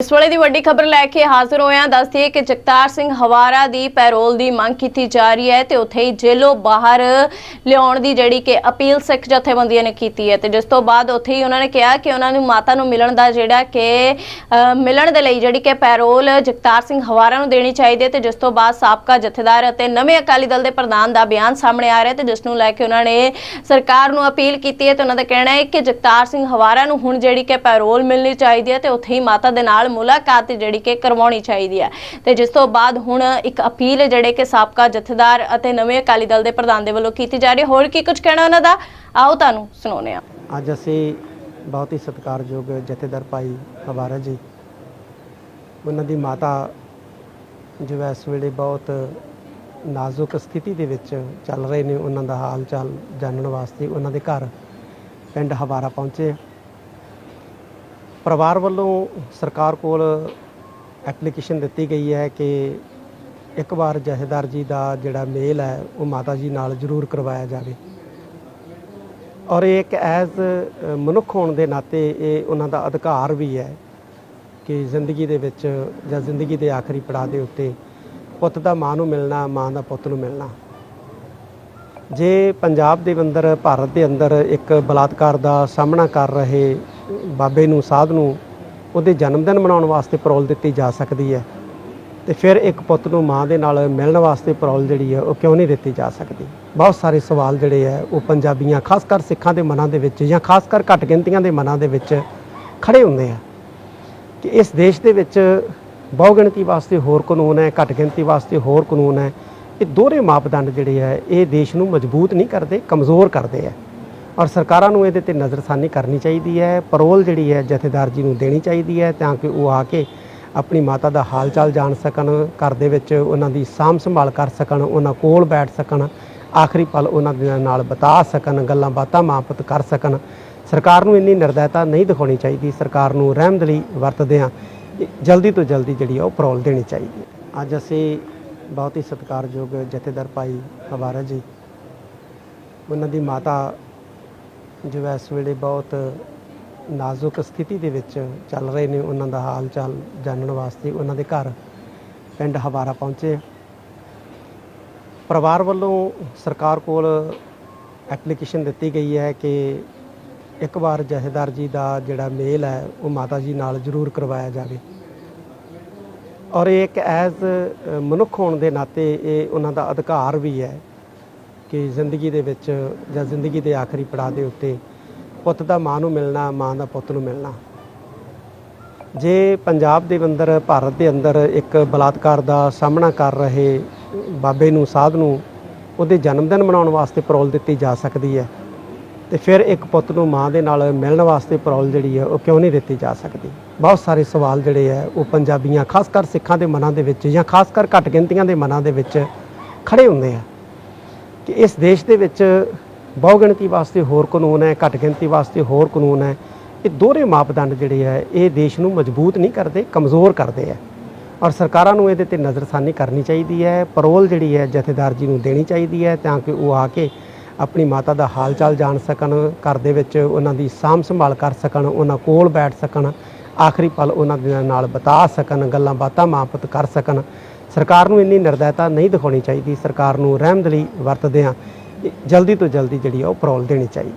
ਇਸ ਵੇਲੇ ਦੀ ਵੱਡੀ ਖਬਰ ਲੈ ਕੇ ਹਾਜ਼ਰ ਹੋਏ ਦੱਸਦੀਏ ਕਿ ਜਗਤਾਰ ਸਿੰਘ ਹਵਾਰਾ ਦੀ ਪੈਰੋਲ ਦੀ ਮੰਗ ਕੀਤੀ ਜਾ ਰਹੀ ਹੈ ਤੇ ਉੱਥੇ ਹੀ ਜੇਲੋਂ ਬਾਹਰ ਲਿਆਉਣ ਦੀ ਜਿਹੜੀ ਕਿ ਅਪੀਲ ਸਿੱਖ ਜਥੇਬੰਦੀਆਂ ਨੇ ਕੀਤੀ ਹੈ ਤੇ ਜਿਸ ਤੋਂ ਬਾਅਦ ਉੱਥੇ ਹੀ ਉਹਨਾਂ ਨੇ ਕਿਹਾ ਕਿ ਉਹਨਾਂ ਨੂੰ ਮਾਤਾ ਨੂੰ ਮਿਲਣ ਦਾ ਜਿਹੜਾ ਕਿ ਮਿਲਣ ਦੇ ਲਈ ਜਿਹੜੀ ਕਿ ਪੈਰੋਲ ਜਗਤਾਰ ਸਿੰਘ ਹਵਾਰਾ ਨੂੰ ਦੇਣੀ ਚਾਹੀਦੀ ਹੈ ਤੇ ਜਿਸ ਤੋਂ ਬਾਅਦ ਸਾਬਕਾ ਜਥੇਦਾਰ ਅਤੇ ਨਵੇਂ ਅਕਾਲੀ ਦਲ ਦੇ ਪ੍ਰਧਾਨ ਦਾ ਬਿਆਨ ਸਾਹਮਣੇ ਆ ਰਿਹਾ ਤੇ ਜਿਸ ਨੂੰ ਲੈ ਕੇ ਉਹਨਾਂ ਨੇ ਸਰਕਾਰ ਨੂੰ ਅਪੀਲ ਕੀਤੀ ਹੈ ਤੇ ਉਹਨਾਂ ਦਾ ਕਹਿਣਾ ਹੈ ਕਿ ਜਗਤਾਰ ਸਿੰਘ ਹਵਾਰਾ ਨੂੰ ਹੁਣ ਜਿਹੜੀ ਕਿ ਪੈਰੋਲ ਮਿਲਣੀ ਚਾਹੀਦੀ ਹੈ ਤੇ ਉੱਥੇ ਹੀ ਮਾਤਾ ਦੇ ਨਾਲ ਮੁਲਾਕਾਤ ਜਿਹੜੀ ਕਿ ਕਰਵਾਉਣੀ ਚਾਹੀਦੀ ਹੈ। ਤੇ ਜਿਸ ਤੋਂ ਬਾਅਦ ਹੁਣ ਇੱਕ ਅਪੀਲ ਜਿਹੜੇ ਕਿ ਸਾਬਕਾ ਜਥੇਦਾਰ ਅਤੇ ਨਵੇਂ ਅਕਾਲੀ ਦਲ ਦੇ ਪ੍ਰਧਾਨ ਦੇ ਵੱਲੋਂ ਕੀਤੀ ਜਾ ਰਹੀ ਹੈ। ਹੋਰ ਕੀ ਕੁਝ ਕਹਿਣਾ ਉਹਨਾਂ ਦਾ? ਆਓ ਤੁਹਾਨੂੰ ਸੁਣਾਉਂਦੇ ਹਾਂ। ਅੱਜ ਅਸੀਂ ਬਹੁਤ ਹੀ ਸਤਿਕਾਰਯੋਗ ਜਥੇਦਾਰ ਭਾਈ ਹਵਾਰਾ ਜੀ, ਉਹਨਾਂ ਦੀ ਮਾਤਾ ਜੋ ਇਸ ਵੇਲੇ ਬਹੁਤ ਨਾਜ਼ੁਕ ਸਥਿਤੀ ਦੇ ਵਿੱਚ ਚੱਲ ਰਹੇ ਨੇ, ਉਹਨਾਂ ਦਾ ਹਾਲ ਚਾਲ ਜਾਣਨ ਵਾਸਤੇ ਉਹਨਾਂ ਦੇ ਘਰ ਪਿੰਡ ਹਵਾਰਾ ਪਹੁੰਚੇ। ਪਰਿਵਾਰ ਵੱਲੋਂ ਸਰਕਾਰ ਕੋਲ ਐਪਲੀਕੇਸ਼ਨ ਦਿੱਤੀ ਗਈ ਹੈ ਕਿ ਇੱਕ ਵਾਰ ਜਥੇਦਾਰ ਜੀ ਦਾ ਜਿਹੜਾ ਮੇਲ ਹੈ, ਉਹ ਮਾਤਾ ਜੀ ਨਾਲ ਜ਼ਰੂਰ ਕਰਵਾਇਆ ਜਾਵੇ। ਔਰ ਇਹ ਇੱਕ ਐਜ਼ ਮਨੁੱਖ ਹੋਣ ਦੇ ਨਾਤੇ ਇਹ ਉਹਨਾਂ ਦਾ ਅਧਿਕਾਰ ਵੀ ਹੈ ਕਿ ਜ਼ਿੰਦਗੀ ਦੇ ਵਿੱਚ ਜਾਂ ਜ਼ਿੰਦਗੀ ਦੇ ਆਖਰੀ ਪੜਾਅ ਦੇ ਉੱਤੇ ਪੁੱਤ ਦਾ ਮਾਂ ਨੂੰ ਮਿਲਣਾ, ਮਾਂ ਦਾ ਪੁੱਤ ਨੂੰ ਮਿਲਣਾ। ਜੇ ਪੰਜਾਬ ਦੇ ਅੰਦਰ, ਭਾਰਤ ਦੇ ਅੰਦਰ ਇੱਕ ਬਲਾਤਕਾਰ ਦਾ ਸਾਹਮਣਾ ਕਰ ਰਹੇ ਬਾਬੇ ਨੂੰ, ਸਾਧ ਨੂੰ ਉਹਦੇ ਜਨਮ ਦਿਨ ਮਨਾਉਣ ਵਾਸਤੇ ਪਰੋਲ ਦਿੱਤੀ ਜਾ ਸਕਦੀ ਹੈ ਤੇ ਫਿਰ ਇੱਕ ਪੁੱਤ ਨੂੰ ਮਾਂ ਦੇ ਨਾਲ ਮਿਲਣ ਵਾਸਤੇ ਪਰੋਲ ਜਿਹੜੀ ਹੈ ਉਹ ਕਿਉਂ ਨਹੀਂ ਦਿੱਤੀ ਜਾ ਸਕਦੀ? ਬਹੁਤ ਸਾਰੇ ਸਵਾਲ ਜਿਹੜੇ ਹੈ ਉਹ ਪੰਜਾਬੀਆਂ, ਖਾਸ ਕਰ ਸਿੱਖਾਂ ਦੇ ਮਨਾਂ ਦੇ ਵਿੱਚ ਜਾਂ ਖਾਸ ਕਰ ਘੱਟ ਗਿਣਤੀਆਂ ਦੇ ਮਨਾਂ ਦੇ ਵਿੱਚ ਖੜੇ ਹੁੰਦੇ ਆ ਕਿ ਇਸ ਦੇਸ਼ ਦੇ ਵਿੱਚ ਬਹੁ ਗਿਣਤੀ ਵਾਸਤੇ ਹੋਰ ਕਾਨੂੰਨ ਹੈ, ਘੱਟ ਗਿਣਤੀ ਵਾਸਤੇ ਹੋਰ ਕਾਨੂੰਨ ਹੈ, ਇਹ ਦੋਹਰੇ ਮਾਪਦੰਡ ਜਿਹੜੇ ਹੈ ਇਹ ਦੇਸ਼ ਨੂੰ ਮਜ਼ਬੂਤ ਨਹੀਂ ਕਰਦੇ, ਕਮਜ਼ੋਰ ਕਰਦੇ ਆ ਔਰ ਸਰਕਾਰਾਂ ਨੂੰ ਇਹਦੇ ਤੇ ਨਜ਼ਰਸਾਨੀ ਕਰਨੀ ਚਾਹੀਦੀ ਹੈ ਪਰੋਲ ਜਿਹੜੀ ਹੈ ਜਥੇਦਾਰ ਜੀ ਨੂੰ ਦੇਣੀ ਚਾਹੀਦੀ ਹੈ ਤਾਂ ਕਿ ਉਹ ਆ ਕੇ ਆਪਣੀ ਮਾਤਾ ਦਾ ਹਾਲ ਚਾਲ ਜਾਣ ਸਕਣ, ਘਰ ਦੇ ਵਿੱਚ ਉਹਨਾਂ ਦੀ ਸਾਂਭ ਸੰਭਾਲ ਕਰ ਸਕਣ, ਉਹਨਾਂ ਕੋਲ ਬੈਠ ਸਕਣ, ਆਖਰੀ ਪਲ ਉਹਨਾਂ ਦੇ ਨਾਲ ਬਿਤਾ ਸਕਣ, ਗੱਲਾਂ ਬਾਤਾਂ ਮਾਪਤ ਕਰ ਸਕਣ। ਸਰਕਾਰ ਨੂੰ ਇੰਨੀ ਨਿਰਦੈਤਾ ਨਹੀਂ ਦਿਖਾਉਣੀ ਚਾਹੀਦੀ, ਸਰਕਾਰ ਨੂੰ ਰਹਿਮਦਲੀ ਵਰਤਦੇ ਆ ਜਲਦੀ ਤੋਂ ਜਲਦੀ ਜਿਹੜੀ ਆ ਉਹ ਪਰੋਲ ਦੇਣੀ ਚਾਹੀਦੀ ਹੈ। ਅੱਜ ਅਸੀਂ ਬਹੁਤ ਹੀ ਸਤਿਕਾਰਯੋਗ ਜਥੇਦਾਰ ਭਾਈ ਹਵਾਰਾ ਜੀ, ਉਹਨਾਂ ਦੀ ਮਾਤਾ ਜੋ ਇਸ ਵੇਲੇ ਬਹੁਤ ਨਾਜ਼ੁਕ ਸਥਿਤੀ ਦੇ ਵਿੱਚ ਚੱਲ ਰਹੇ ਨੇ, ਉਹਨਾਂ ਦਾ ਹਾਲ ਚਾਲ ਜਾਣਨ ਵਾਸਤੇ ਉਹਨਾਂ ਦੇ ਘਰ ਪਿੰਡ ਹਵਾਰਾ ਪਹੁੰਚੇ ਪਰਿਵਾਰ ਵੱਲੋਂ ਸਰਕਾਰ ਕੋਲ ਐਪਲੀਕੇਸ਼ਨ ਦਿੱਤੀ ਗਈ ਹੈ ਕਿ ਇੱਕ ਵਾਰ ਜਥੇਦਾਰ ਜੀ ਦਾ ਜਿਹੜਾ ਮੇਲ ਹੈ, ਉਹ ਮਾਤਾ ਜੀ ਨਾਲ ਜ਼ਰੂਰ ਕਰਵਾਇਆ ਜਾਵੇ। ਔਰ ਇਹ ਇੱਕ ਐਜ਼ ਮਨੁੱਖ ਹੋਣ ਦੇ ਨਾਤੇ ਇਹ ਉਹਨਾਂ ਦਾ ਅਧਿਕਾਰ ਵੀ ਹੈ। ਕਿ ਜ਼ਿੰਦਗੀ ਦੇ ਵਿੱਚ ਜਾਂ ਜ਼ਿੰਦਗੀ ਦੇ ਆਖਰੀ ਪੜਾਅ ਦੇ ਉੱਤੇ ਪੁੱਤ ਦਾ ਮਾਂ ਨੂੰ ਮਿਲਣਾ, ਮਾਂ ਦਾ ਪੁੱਤ ਨੂੰ ਮਿਲਣਾ। ਜੇ ਪੰਜਾਬ ਦੇ ਅੰਦਰ, ਭਾਰਤ ਦੇ ਅੰਦਰ ਇੱਕ ਬਲਾਤਕਾਰ ਦਾ ਸਾਹਮਣਾ ਕਰ ਰਹੇ ਬਾਬੇ ਨੂੰ, ਸਾਧ ਨੂੰ, ਉਹਦੇ ਜਨਮ ਦਿਨ ਮਨਾਉਣ ਵਾਸਤੇ ਪਰੋਲ ਦਿੱਤੀ ਜਾ ਸਕਦੀ ਹੈ, ਤੇ ਫਿਰ ਇੱਕ ਪੁੱਤ ਨੂੰ ਮਾਂ ਦੇ ਨਾਲ ਮਿਲਣ ਵਾਸਤੇ ਪਰੋਲ ਜਿਹੜੀ ਹੈ, ਉਹ ਕਿਉਂ ਨਹੀਂ ਦਿੱਤੀ ਜਾ ਸਕਦੀ? ਬਹੁਤ ਸਾਰੇ ਸਵਾਲ ਜਿਹੜੇ ਹੈ, ਉਹ ਪੰਜਾਬੀਆਂ ਖਾਸ ਕਰ ਸਿੱਖਾਂ ਦੇ ਮਨਾਂ ਦੇ ਵਿੱਚ ਜਾਂ ਖਾਸ ਕਰ ਘੱਟ ਗਿਣਤੀਆਂ ਦੇ ਮਨਾਂ ਦੇ ਵਿੱਚ ਖੜੇ ਹੁੰਦੇ ਆ। ਕਿ ਇਸ ਦੇਸ਼ ਦੇ ਵਿੱਚ ਬਹੁਗਿਣਤੀ ਵਾਸਤੇ ਹੋਰ ਕਾਨੂੰਨ ਹੈ ਘੱਟ ਗਿਣਤੀ ਵਾਸਤੇ ਹੋਰ ਕਾਨੂੰਨ ਹੈ, ਇਹ ਦੋਹਰੇ ਮਾਪਦੰਡ ਜਿਹੜੇ ਹੈ, ਇਹ ਦੇਸ਼ ਨੂੰ ਮਜ਼ਬੂਤ ਨਹੀਂ ਕਰਦੇ, ਕਮਜ਼ੋਰ ਕਰਦੇ ਹੈ। ਔਰ ਸਰਕਾਰਾਂ ਨੂੰ ਇਹਦੇ ਤੇ ਨਜ਼ਰਸਾਨੀ ਕਰਨੀ ਚਾਹੀਦੀ ਹੈ ਪਰੋਲ ਜਿਹੜੀ ਹੈ, ਜਥੇਦਾਰ ਜੀ ਨੂੰ ਦੇਣੀ ਚਾਹੀਦੀ ਹੈ ਤਾਂ ਕਿ ਉਹ ਆ ਕੇ ਆਪਣੀ ਮਾਤਾ ਦਾ ਹਾਲ ਚਾਲ ਜਾਣ ਸਕਣ, ਘਰ ਦੇ ਵਿੱਚ ਉਹਨਾਂ ਦੀ ਸਾਂਭ ਸੰਭਾਲ ਕਰ ਸਕਣ, ਉਹਨਾਂ ਕੋਲ ਬੈਠ ਸਕਣ, ਆਖਰੀ ਪਲ ਉਹਨਾਂ ਦੇ ਨਾਲ ਬਿਤਾ ਸਕਣ ਗੱਲਾਂ ਬਾਤਾਂ ਮਾਪਤ ਕਰ ਸਕਣ। ਸਰਕਾਰ ਨੂੰ ਇੰਨੀ ਨਿਰਦੈਤਾ ਨਹੀਂ ਦਿਖਾਉਣੀ ਚਾਹੀਦੀ। ਸਰਕਾਰ ਨੂੰ ਰਹਿਮਦਲੀ ਵਰਤਦੇ ਆ ਜਲਦੀ ਤੋਂ ਜਲਦੀ ਜਿਹੜੀ ਆ ਉਹ ਪਰੋਲ ਦੇਣੀ ਚਾਹੀਦੀ।